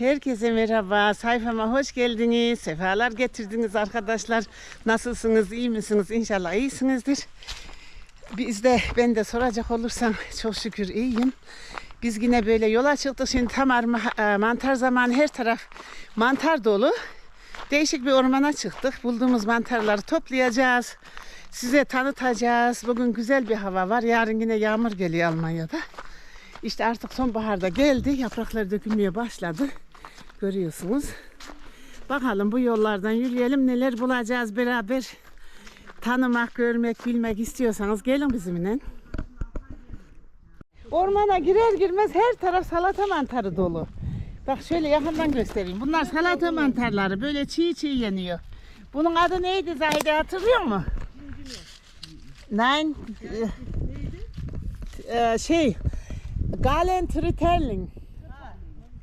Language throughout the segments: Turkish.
Herkese merhaba. Sayfama hoş geldiniz. Sefalar getirdiniz arkadaşlar. Nasılsınız? iyi misiniz? İnşallah iyisinizdir. Biz de ben de soracak olursam çok şükür iyiyim. Biz yine böyle yola çıktık. Şimdi tam arma- e, mantar zamanı her taraf mantar dolu. Değişik bir ormana çıktık. Bulduğumuz mantarları toplayacağız. Size tanıtacağız. Bugün güzel bir hava var. Yarın yine yağmur geliyor Almanya'da. İşte artık sonbaharda geldi. Yapraklar dökülmeye başladı. Görüyorsunuz. Bakalım bu yollardan yürüyelim. Neler bulacağız beraber. Tanımak, görmek, bilmek istiyorsanız gelin bizimle. Ormana girer girmez her taraf salata mantarı dolu. Bak şöyle yakından göstereyim. Bunlar salata mantarları. Böyle çiğ çiğ yeniyor. Bunun adı neydi Zahide hatırlıyor mu? Nein. Ee, şey. Galentriterling.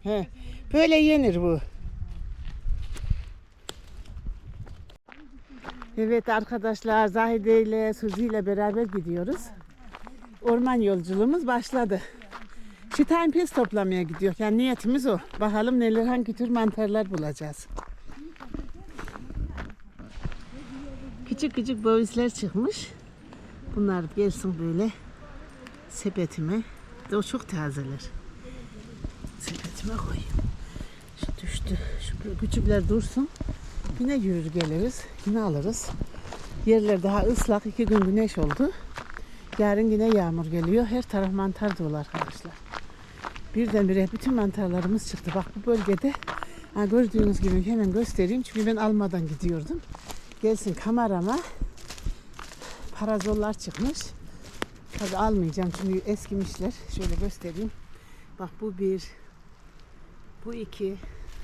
He. Böyle yenir bu. Evet arkadaşlar Zahide ile Suzi ile beraber gidiyoruz. Orman yolculuğumuz başladı. Şitayn pis toplamaya gidiyor. Yani niyetimiz o. Bakalım neler hangi tür mantarlar bulacağız. Küçük küçük bovisler çıkmış. Bunlar gelsin böyle sepetime. De o çok tazeler. Sepetime koyayım. Düştü. Şu küçükler dursun. Yine yürür geliriz. Yine alırız. Yerler daha ıslak. iki gün güneş oldu. Yarın yine yağmur geliyor. Her taraf mantar dolu arkadaşlar. Birdenbire bütün mantarlarımız çıktı. Bak bu bölgede ha, gördüğünüz gibi hemen göstereyim. Çünkü ben almadan gidiyordum. Gelsin kamerama parazollar çıkmış. Tabii almayacağım çünkü eskimişler. Şöyle göstereyim. Bak bu bir. Bu iki.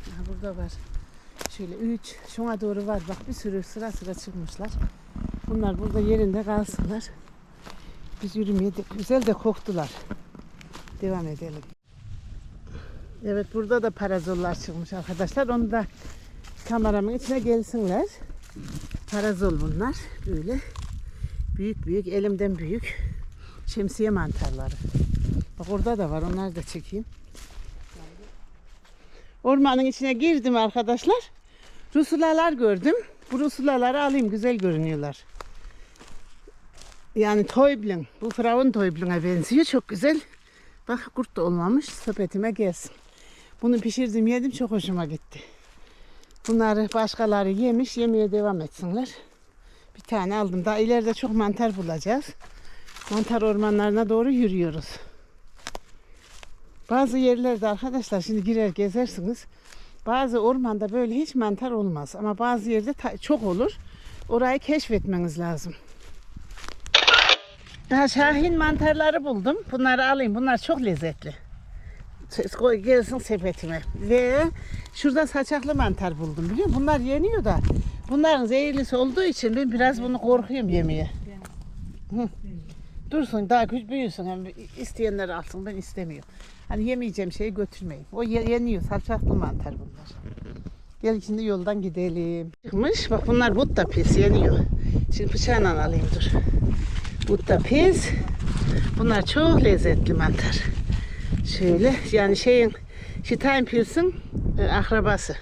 Ha, burada var. Şöyle üç. Şuna doğru var. Bak bir sürü sıra sıra çıkmışlar. Bunlar burada yerinde kalsınlar. Biz yürümeye güzel de koktular. Devam edelim. Evet burada da parazollar çıkmış arkadaşlar. Onu da kameramın içine gelsinler. Parazol bunlar. Böyle büyük büyük elimden büyük şemsiye mantarları. Bak orada da var. Onları da çekeyim. Ormanın içine girdim arkadaşlar. Rusulalar gördüm. Bu rusulaları alayım. Güzel görünüyorlar. Yani Toybling. Bu Frauen Toibling'e benziyor. Çok güzel. Bak kurt da olmamış. Sepetime gelsin. Bunu pişirdim yedim. Çok hoşuma gitti. Bunları başkaları yemiş. Yemeye devam etsinler. Bir tane aldım. Daha ileride çok mantar bulacağız. Mantar ormanlarına doğru yürüyoruz. Bazı yerlerde arkadaşlar şimdi girer gezersiniz. Bazı ormanda böyle hiç mantar olmaz. Ama bazı yerde çok olur. Orayı keşfetmeniz lazım. Daha şahin mantarları buldum. Bunları alayım. Bunlar çok lezzetli. Gelsin sepetime. Ve şurada saçaklı mantar buldum biliyor musun? Bunlar yeniyor da. Bunların zehirlisi olduğu için ben biraz bunu korkuyorum yemeye. Hı. Dursun daha küçük büyüsün. Hem isteyenler alsın ben istemiyorum. Hani yemeyeceğim şeyi götürmeyin. O ye- yeniyor. Saçaklı mantar bunlar. Gel şimdi yoldan gidelim. Çıkmış. Bak bunlar but da pis yeniyor. Şimdi bıçağla alayım dur. But da pis. Bunlar çok lezzetli mantar. Şöyle yani şeyin Steinpilz'in e, akrabası.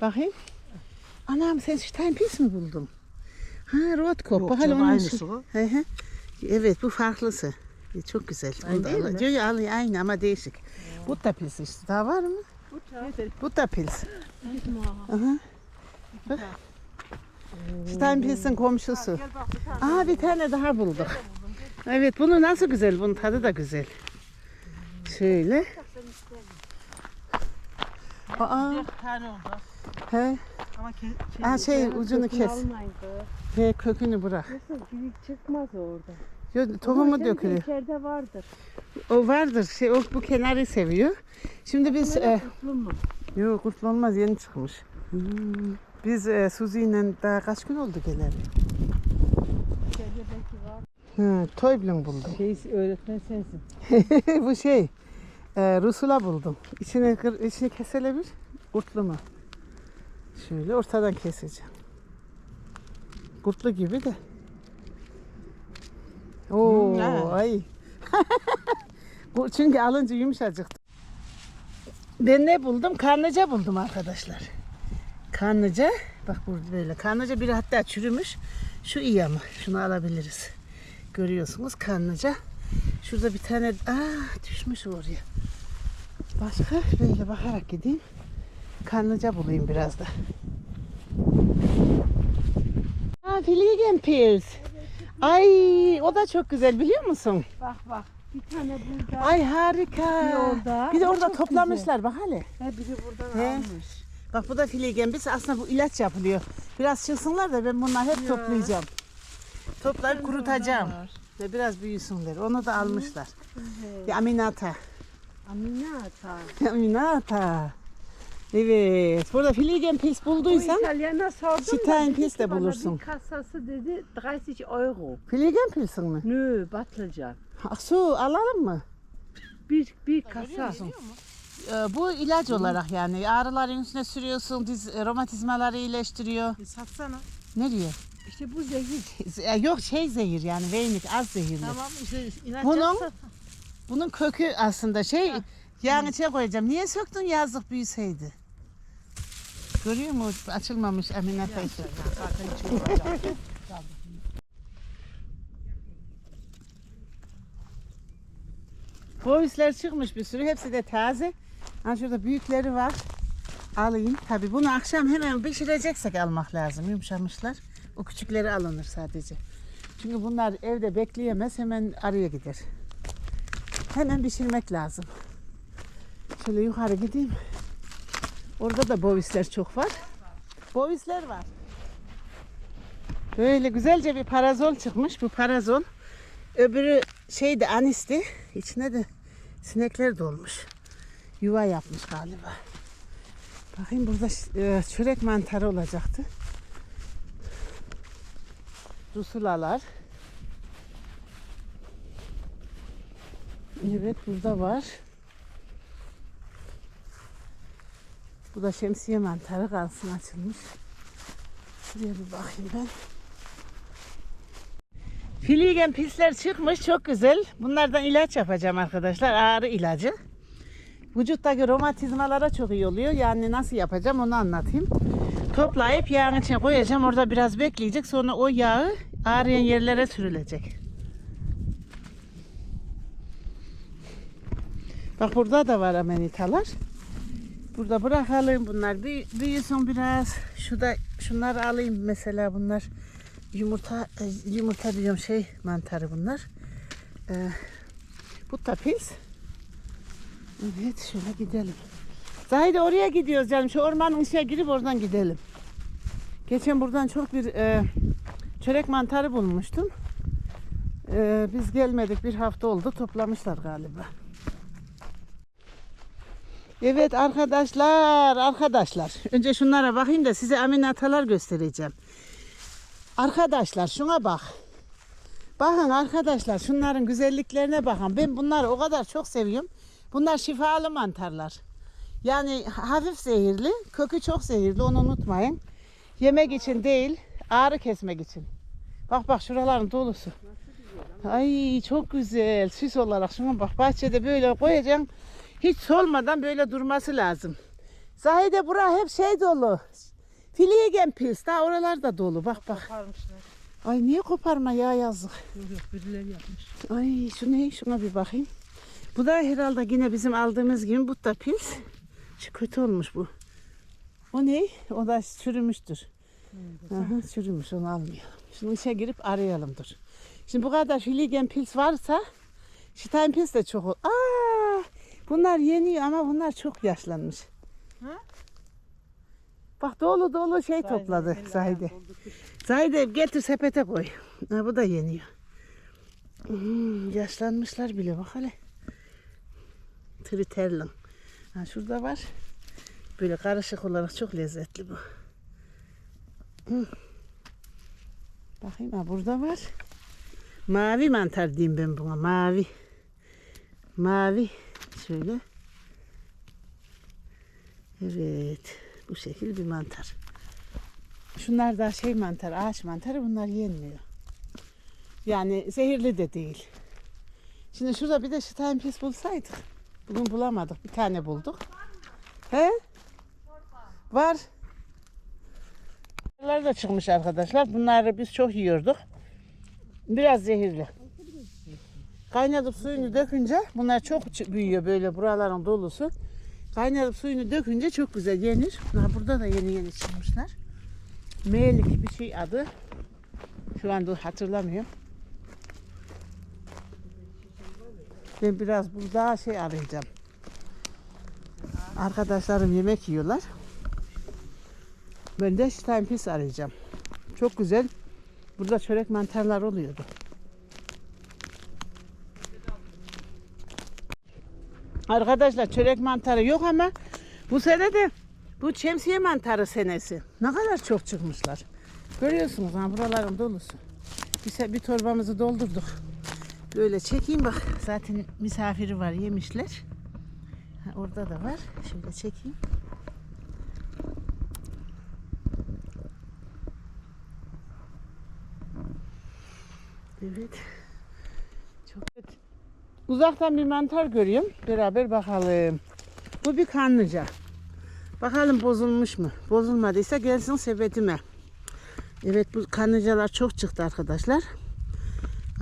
Bakayım. Anam sen Steinpilz mi buldun? Ha Rotkop. Yok Bakalım canım, aynısı. Hı hı. Evet bu farklısı. E, Çok güzel. Aynı da değil mi? Ya, al- aynı ama değişik. Butta pils işte. Daha var mı? Butta pils. Aha. Bak. Steinpilz'in komşusu. Aa bir tane daha bulduk. Evet bunu nasıl güzel. Bunun tadı da güzel. Şöyle. Aa, he, Ama ke- ha, şey ucunu kes. Almaydı. He, kökünü bırak. Nasıl büyük çıkmaz orada. Yo, tohumu Ama dökülüyor. içeride vardır. O vardır. Şey, o bu kenarı seviyor. Şimdi biz e, Kutlu mu? yok kurtlu olmaz yeni çıkmış. Biz e, Suzi ile daha kaç gün oldu geleli? Hı, Toybling buldum. Şey öğretmen sensin. bu şey e, Rusula buldum. İçini, kır, içini keselebilir. Kurtlu mu? Şöyle ortadan keseceğim. Kurtlu gibi de. Oo, Hmm, ha. ay. Bu çünkü alınca yumuşacık. Ben ne buldum? Karnıca buldum arkadaşlar. Karnıca. Bak burada böyle. Karnıca biri hatta çürümüş. Şu iyi ama. Şunu alabiliriz. Görüyorsunuz karnıca. Şurada bir tane aa düşmüş oraya. Başka böyle bakarak gideyim. Karnıca bulayım biraz da. Aa Filigenpils. Ay o da çok güzel biliyor musun? Bak bak. Bir tane burada. Ay harika. Bir orada. Bir de orada çok toplamışlar bak hele. He biri buradan He. almış. Bak bu da filigenpils aslında bu ilaç yapılıyor. Biraz çıksınlar da ben bunları hep Ya. toplayacağım. Toplayıp kurutacağım. Ve biraz büyüsünler. Onu da almışlar. Güzel. Ya Aminata. Aminata. Aminata. Evet. Burada filigenpils O bulduysan İtalyana sordum Stein da dedi Pils ki de bulursun. Bir kasası dedi 30 euro. filigenpilsin mi? Nö patlıcan. Ach so alalım mı? Bir, bir kasa. Ee, bu ilaç olarak yani ağrıların üstüne sürüyorsun, diz e, romatizmaları iyileştiriyor. Satsana. Nereye? İşte bu zehir. E, Yok şey zehir yani veynik az zehirli. Tamam işte Bunun- Bunun kökü aslında şey Ha. yağın içine koyacağım. Niye söktün yazlık büyüseydi? Görüyor musun? Açılmamış Emine teyze. Bovisler çıkmış bir sürü. Hepsi de taze. Ha şurada büyükleri var. Alayım. Tabi bunu akşam hemen pişireceksek almak lazım. Yumuşamışlar. O küçükleri alınır sadece. Çünkü bunlar evde bekleyemez. Hemen araya gider. Hemen pişirmek lazım. Şöyle yukarı gideyim. Orada da bovisler çok var. Bovisler var. Böyle güzelce bir parazol çıkmış. Bu parazol. Öbürü şeydi anisti. İçine de sinekler dolmuş. Yuva yapmış galiba. Bakayım burada e, çörek mantarı olacaktı. Rusulalar. Evet burada var. Bu da şemsiye mantarı kalsın açılmış. Şuraya bir bakayım ben. Filigen pisler çıkmış çok güzel. Bunlardan ilaç yapacağım arkadaşlar. Ağrı ilacı. Vücuttaki romatizmalara çok iyi oluyor. Yani nasıl yapacağım onu anlatayım. Toplayıp yağın içine koyacağım. Orada biraz bekleyecek. Sonra o yağı ağrıyan yerlere sürülecek. Bak burada da var amenitalar. Burada bırakalım. Bunlar büyü- büyüsün biraz. Şu da şunları alayım mesela bunlar. Yumurta e, yumurta diyorum şey mantarı bunlar. Ee, bu da pis. Evet şöyle gidelim. Zahide oraya gidiyoruz canım. Şu ormanın içine girip oradan gidelim. Geçen buradan çok bir e, çörek mantarı bulmuştum. E, biz gelmedik bir hafta oldu. Toplamışlar galiba. Evet arkadaşlar, arkadaşlar. Önce şunlara bakayım da size aminatalar göstereceğim. Arkadaşlar şuna bak. Bakın arkadaşlar şunların güzelliklerine bakın. Ben bunları o kadar çok seviyorum. Bunlar şifalı mantarlar. Yani hafif zehirli, kökü çok zehirli onu unutmayın. Yemek için değil, ağrı kesmek için. Bak bak şuraların dolusu. Ay çok güzel. Süs olarak şuna bak bahçede böyle koyacaksın. Hiç solmadan böyle durması lazım. Zahide bura hep şey dolu. Filigen pils daha oralar da dolu. Bak bak. Koparmışlar. Ay niye koparma ya yazık. Yok yok birileri yapmış. Ay şu ne? Şuna bir bakayım. Bu da herhalde yine bizim aldığımız gibi bu da pils. Şu kötü olmuş bu. O ne? O da çürümüştür. Aha, çürümüş onu almayalım. Şunun içine girip arayalım dur. Şimdi bu kadar filigen pils varsa Stein pils de çok ol. Aa, bunlar yeniyor ama bunlar çok yaşlanmış. Ha? Bak dolu dolu şey topladı Zahide. Zahide getir sepete koy. Ha, bu da yeniyor. Hmm, yaşlanmışlar bile bak hele. Triterlin. Ha, şurada var. Böyle karışık olarak çok lezzetli bu. Hmm. Bakayım ha burada var. Mavi mantar diyeyim ben buna. Mavi. Mavi. Şöyle. Evet. Bu şekil bir mantar. Şunlar da şey mantar, ağaç mantarı bunlar yenmiyor. Yani zehirli de değil. Şimdi şurada bir de Steinpilz bulsaydık. Bugün bulamadık. Bir tane bulduk. He? Var. Bunlar da çıkmış arkadaşlar. Bunları biz çok yiyorduk. Biraz zehirli. Kaynatıp suyunu dökünce bunlar çok büyüyor böyle buraların dolusu. Kaynatıp suyunu dökünce çok güzel yenir. Ha, burada da yeni yeni çıkmışlar. Melik bir şey adı. Şu anda hatırlamıyorum. Ben biraz burada şey arayacağım. Arkadaşlarım yemek yiyorlar. Ben de Steinpilz arayacağım. Çok güzel. Burada çörek mantarlar oluyordu. Arkadaşlar çörek mantarı yok ama bu sene de bu şemsiye mantarı senesi. Ne kadar çok çıkmışlar. Görüyorsunuz ha buraların dolusu. Bir, bir torbamızı doldurduk. Böyle çekeyim bak. Zaten misafiri var yemişler. Ha, orada da var. Şöyle çekeyim. Evet. Çok Uzaktan bir mantar görüyorum. Beraber bakalım. Bu bir kanlıca. Bakalım bozulmuş mu? Bozulmadıysa gelsin sepetime. Evet bu kanlıcalar çok çıktı arkadaşlar.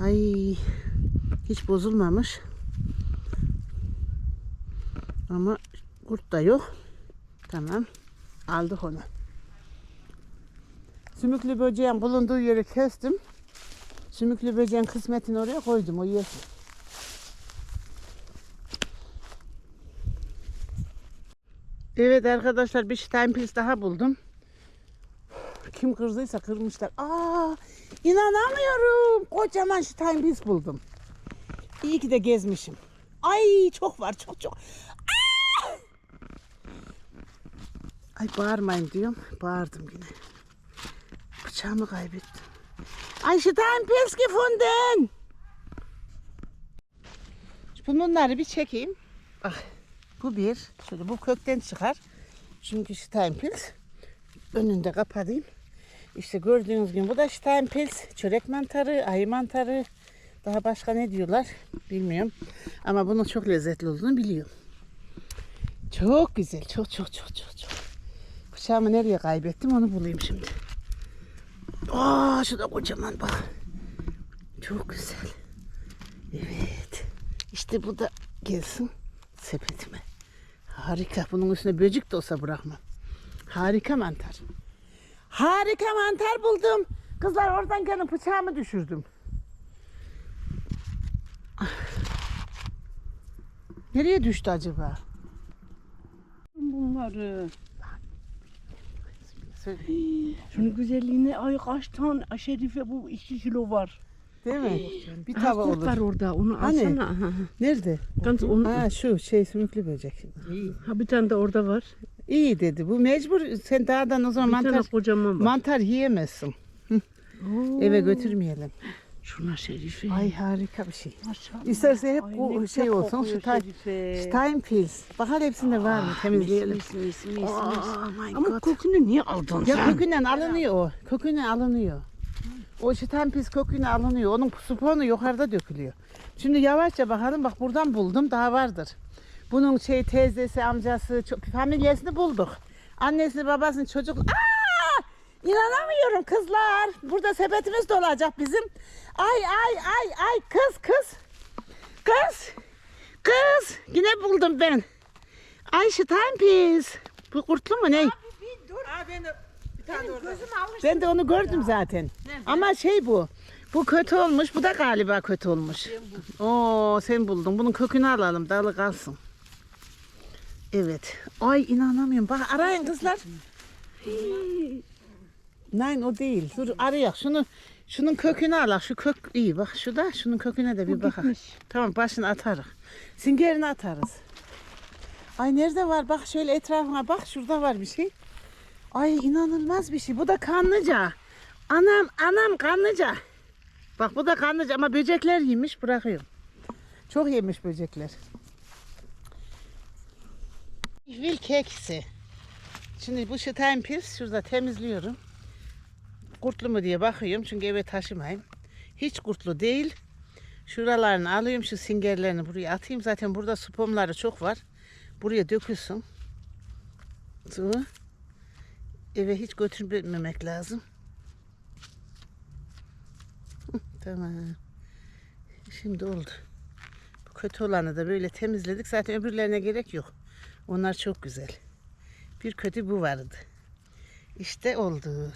Ay hiç bozulmamış. Ama kurt da yok. Tamam. Aldık onu. Sümüklü böceğin bulunduğu yeri kestim. Sümüklü böceğin kısmetini oraya koydum. O yesin. Evet arkadaşlar bir Steinpilz daha buldum. Kim kırdıysa kırmışlar. Aa, inanamıyorum. Kocaman Steinpilz buldum. İyi ki de gezmişim. Ay çok var çok çok. Ay bağırmayın diyorum. Bağırdım yine. Bıçağımı kaybettim. Ay Steinpilz gefunden. Bunları bir çekeyim. Bak bu bir. Şöyle bu kökten çıkar. Çünkü Steinpilz. Önünde kapatayım. İşte gördüğünüz gibi bu da Steinpilz. Çörek mantarı, ayı mantarı. Daha başka ne diyorlar bilmiyorum. Ama bunun çok lezzetli olduğunu biliyorum. Çok güzel. Çok çok çok çok çok. Bıçağımı nereye kaybettim onu bulayım şimdi. Aa şu da kocaman bak. Çok güzel. Evet. İşte bu da gelsin sepetime. Harika. Bunun üstüne böcek de olsa bırakmam. Harika mantar. Harika mantar buldum. Kızlar oradan gelin bıçağımı düşürdüm. Ah. Nereye düştü acaba? Bunları. Şunun güzelliğine ay kaç tane Şerife bu 2 kilo var. Değil mi? Bir Aha, tava kurt olur. var orada onu Hani? alsana. Aha. Nerede? Ganz onu, Ha şu şey sümüklü böcek. ha bir tane de orada var. İyi dedi. Bu mecbur sen dağdan o zaman Bir tane mantar kocaman var. mantar yiyemezsin. Oo, Eve götürmeyelim. Şuna Şerife. Ay harika bir şey. Maşallah. İsterse hep Ay, bu şey olsun. kokuyor Şu tay, Şerife. Steinpilz. Bakar hepsinde var mı? Temizleyelim. Mis, mis, mis, mis. Oh my Ama God. kokunu niye aldın Ya sen? kökünden alınıyor o. Kökünden alınıyor. O Steinpilz köküne alınıyor. Onun sponu yukarıda dökülüyor. Şimdi yavaşça bakalım. Bak buradan buldum. Daha vardır. Bunun şey teyzesi, amcası, familyasını bulduk. Annesini, babasını, çocuk... Aa! İnanamıyorum kızlar. Burada sepetimiz dolacak bizim. Ay ay ay ay kız kız. Kız. Kız. Yine buldum ben. Ay Steinpilz. Bu kurtlu mu ne? Ben de onu gördüm zaten. Ama şey bu. Bu kötü olmuş. Bu da galiba kötü olmuş. Oo sen buldun. Bunun kökünü alalım. Dalı kalsın. Evet. Ay inanamıyorum. Bak arayın kızlar. Nein o değil. Dur arayak. Şunu şunun kökünü alak. Şu kök iyi. Bak şu da şunun köküne de bir bakak. Tamam başını atarız. Singerini atarız. Ay nerede var? Bak şöyle etrafına bak. Şurada var bir şey. Ay inanılmaz bir şey. Bu da kanlıca. Anam anam kanlıca. Bak bu da kanlıca ama böcekler yemiş bırakıyorum. Çok yemiş böcekler. Vil keksi. Şimdi bu Steinpilz şurada temizliyorum. Kurtlu mu diye bakıyorum çünkü eve taşımayayım. Hiç kurtlu değil. Şuralarını alayım şu singerlerini buraya atayım. Zaten burada spomları çok var. Buraya dökülsün. Sonra eve hiç götürmemek lazım. Tamam. Şimdi oldu. Bu kötü olanı da böyle temizledik. Zaten öbürlerine gerek yok. Onlar çok güzel. Bir kötü bu vardı. İşte oldu.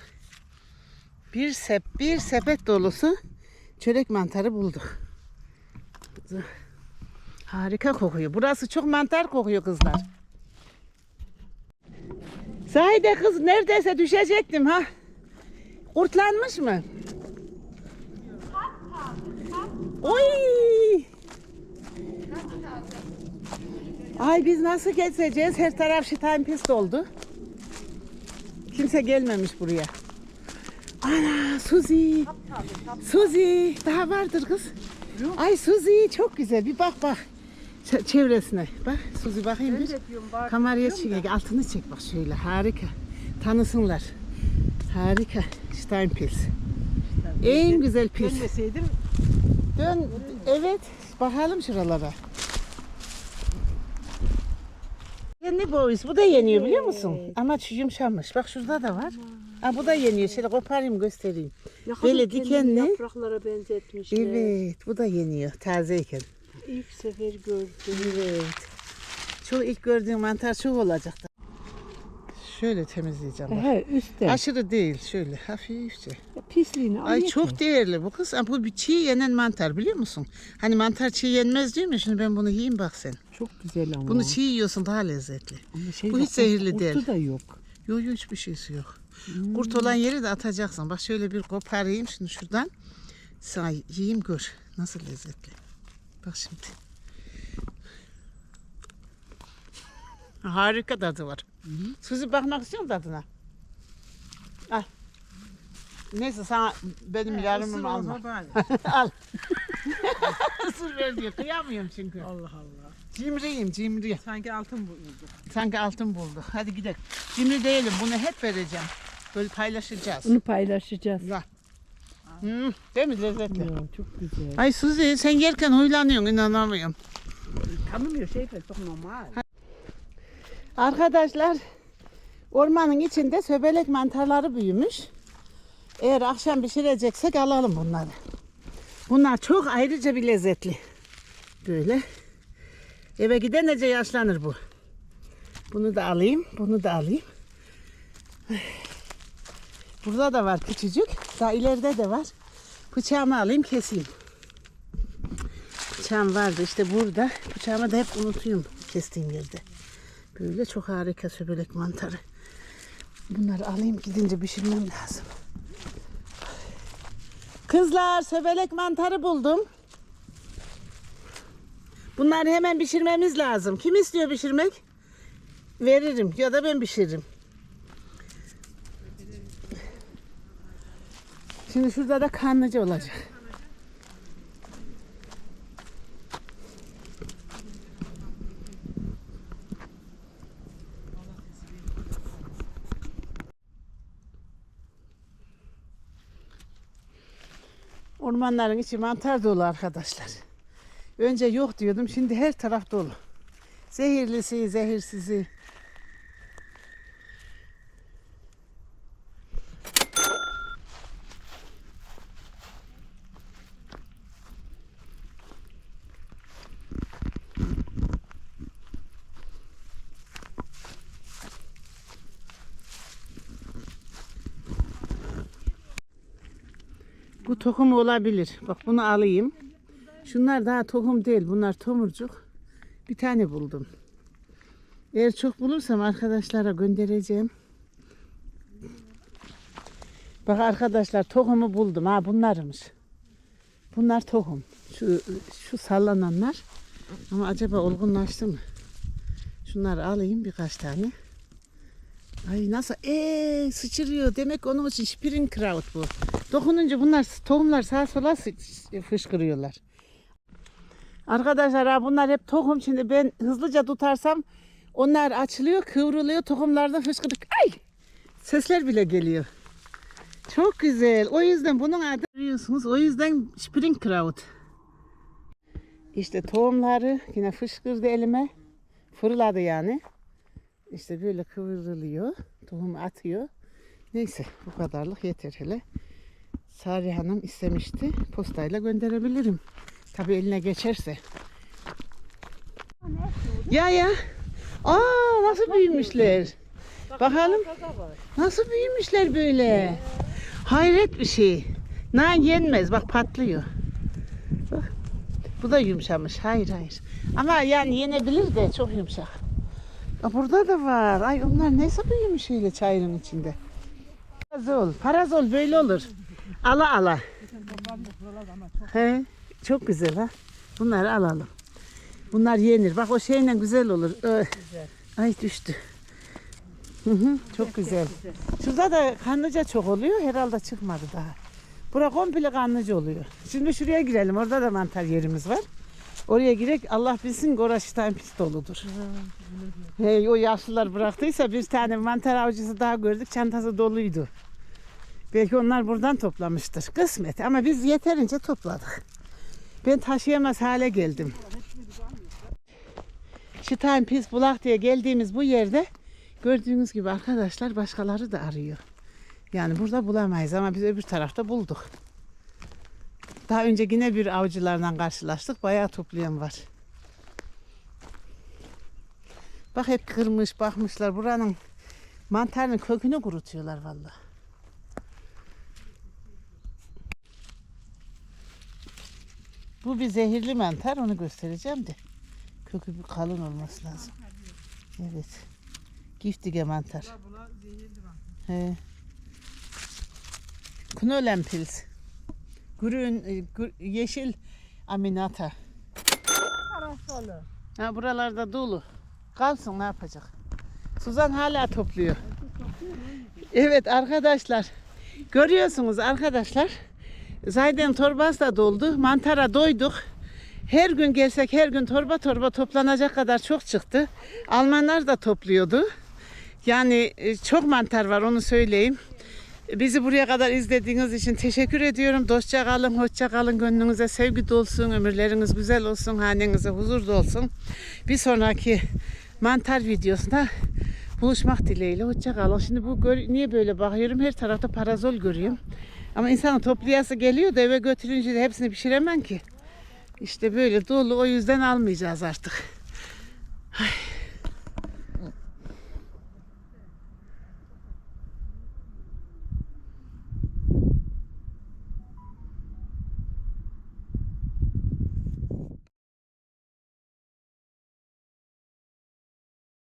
Bir sep bir sepet dolusu çörek mantarı bulduk. Harika kokuyor. Burası çok mantar kokuyor kızlar. Zahide kız neredeyse düşecektim ha. Kurtlanmış mı? Oy! Ay biz nasıl geçeceğiz? Her taraf şitan pist oldu. Kimse gelmemiş buraya. Ana Suzi. Suzi. Daha vardır kız. Ay Suzi çok güzel. Bir bak bak. Ç- çevresine. Bak Suzi bakayım bir. Kameraya çek. Altını çek bak şöyle. Harika. Tanısınlar. Harika. Steinpilz. En güzel pils. Gelmeseydim Dön. Evet. Bakalım şuralara. Kendi boyuz. Bu da yeniyor biliyor musun? Ama şu yumuşamış. Bak şurada da var. Ha, bu da yeniyor. Şöyle koparayım göstereyim. Böyle dikenli. Yapraklara benzetmişler. Evet. Bu da yeniyor. Tazeyken. İlk sefer gördüm. Evet. Çok ilk gördüğüm mantar çok olacaktı. Şöyle temizleyeceğim bak. He üstten. Aşırı değil. Şöyle hafifçe. Pisliğini al Ay yeter. çok değerli bu kız. Ama bu bir çiğ yenen mantar biliyor musun? Hani mantar çiğ yenmez diyor mu? Şimdi ben bunu yiyeyim bak sen. Çok güzel ama. Bunu çiğ yiyorsun daha lezzetli. Ama şey bu hiç zehirli kurtu değil. da yok. Yok yok hiçbir şeysi yok. Kurt olan yeri de atacaksın. Bak şöyle bir koparayım şimdi şuradan. Sana yiyeyim gör. Nasıl lezzetli. Bak şimdi. Harika tadı var. Suzi bakmak istiyor musun tadına? Al. Neyse sana benim yarımımı alma. Al. Isır ver diyor. Kıyamıyorum çünkü. Allah Allah. Cimriyim cimri. Sanki altın buldu. Sanki altın bulduk. Hadi gidelim. Cimri değilim. Bunu hep vereceğim. Böyle paylaşacağız. Bunu paylaşacağız. Güzel. Hmm, değil mi lezzetli? Ya, çok güzel. Ay Suzi sen yerken huylanıyorsun inanamıyorum. Tanımıyor şey çok normal. Arkadaşlar ormanın içinde söbelek mantarları büyümüş. Eğer akşam pişireceksek alalım bunları. Bunlar çok ayrıca bir lezzetli. Böyle. Eve gidince yaşlanır bu. Bunu da alayım. Bunu da alayım. Burada da var küçücük. Daha ileride de var. Bıçağımı alayım keseyim. Bıçağım vardı işte burada. Bıçağımı da hep unutuyorum kestiğim yerde. Böyle çok harika söbelek mantarı. Bunları alayım gidince pişirmem lazım. Kızlar söbelek mantarı buldum. Bunları hemen pişirmemiz lazım. Kim istiyor pişirmek? Veririm ya da ben pişiririm. Şimdi şurada da karnıca olacak. Ormanların içi mantar dolu arkadaşlar. Önce yok diyordum şimdi her taraf dolu. Zehirlisi, zehirsizi. Tohum olabilir. Bak bunu alayım. Şunlar daha tohum değil. Bunlar tomurcuk. Bir tane buldum. Eğer çok bulursam arkadaşlara göndereceğim. Bak arkadaşlar tohumu buldum. Ha bunlarmış. Bunlar tohum. Şu, şu sallananlar. Ama acaba olgunlaştı mı? Şunları alayım birkaç tane. Ay nasıl? Eee sıçrıyor. Demek onun için Springkraut bu. Dokununca bunlar tohumlar sağa sola fışkırıyorlar. Arkadaşlar ha bunlar hep tohum. Şimdi ben hızlıca tutarsam onlar açılıyor, kıvrılıyor. Tohumlarda fışkırık. Ay! Sesler bile geliyor. Çok güzel. O yüzden bunun adı biliyorsunuz. O yüzden Springkraut. İşte tohumları yine fışkırdı elime. Fırladı yani. İşte böyle kıvrılıyor. Tohum atıyor. Neyse bu kadarlık yeter hele. Sari Hanım istemişti. Postayla gönderebilirim. Tabii eline geçerse. Ya ya. Aa nasıl büyümüşler. Bakalım. Nasıl büyümüşler böyle. Hayret bir şey. Nan yenmez. Bak patlıyor. Bu da yumuşamış. Hayır hayır. Ama yani yenebilir de çok yumuşak. Burada da var. Ay onlar neyse büyümüş öyle çayırın içinde. Parazol. Parazol böyle olur. Ala ala. He, çok güzel ha. Bunları alalım. Bunlar yenir. Bak o şeyle güzel olur. Ay düştü. Hı hı, çok güzel. Şurada da kanlıca çok oluyor. Herhalde çıkmadı daha. Bura komple kanlıca oluyor. Şimdi şuraya girelim. Orada da mantar yerimiz var. Oraya girek Allah bilsin goraştan pis doludur. Hey, o yaşlılar bıraktıysa bir tane mantar avcısı daha gördük. Çantası doluydu. Belki onlar buradan toplamıştır. Kısmet ama biz yeterince topladık. Ben taşıyamaz hale geldim. Şitan pis bulak diye geldiğimiz bu yerde gördüğünüz gibi arkadaşlar başkaları da arıyor. Yani burada bulamayız ama biz öbür tarafta bulduk. Daha önce yine bir avcılarla karşılaştık. Bayağı toplayan var. Bak hep kırmış bakmışlar. Buranın mantarın kökünü kurutuyorlar vallahi. Bu bir zehirli mantar onu göstereceğim de. Kökü bir kalın olması lazım. Evet. Giftige mantar. He. Knölenpilz. Grün, e, yeşil aminata. Ha, buralarda dolu. Kalsın ne yapacak? Suzan hala topluyor. Evet arkadaşlar. Görüyorsunuz arkadaşlar. Zaten torbası da doldu. Mantara doyduk. Her gün gelsek her gün torba torba toplanacak kadar çok çıktı. Almanlar da topluyordu. Yani e, çok mantar var onu söyleyeyim. Bizi buraya kadar izlediğiniz için teşekkür ediyorum. Dostça kalın, hoşça kalın. Gönlünüze sevgi dolsun, ömürleriniz güzel olsun, hanenize huzur dolsun. Bir sonraki mantar videosunda buluşmak dileğiyle. Hoşça kalın. Şimdi bu niye böyle bakıyorum? Her tarafta parazol görüyorum. Ama insanın toplayası geliyor da eve götürünce de hepsini pişiremem ki. İşte böyle dolu o yüzden almayacağız artık. Ay,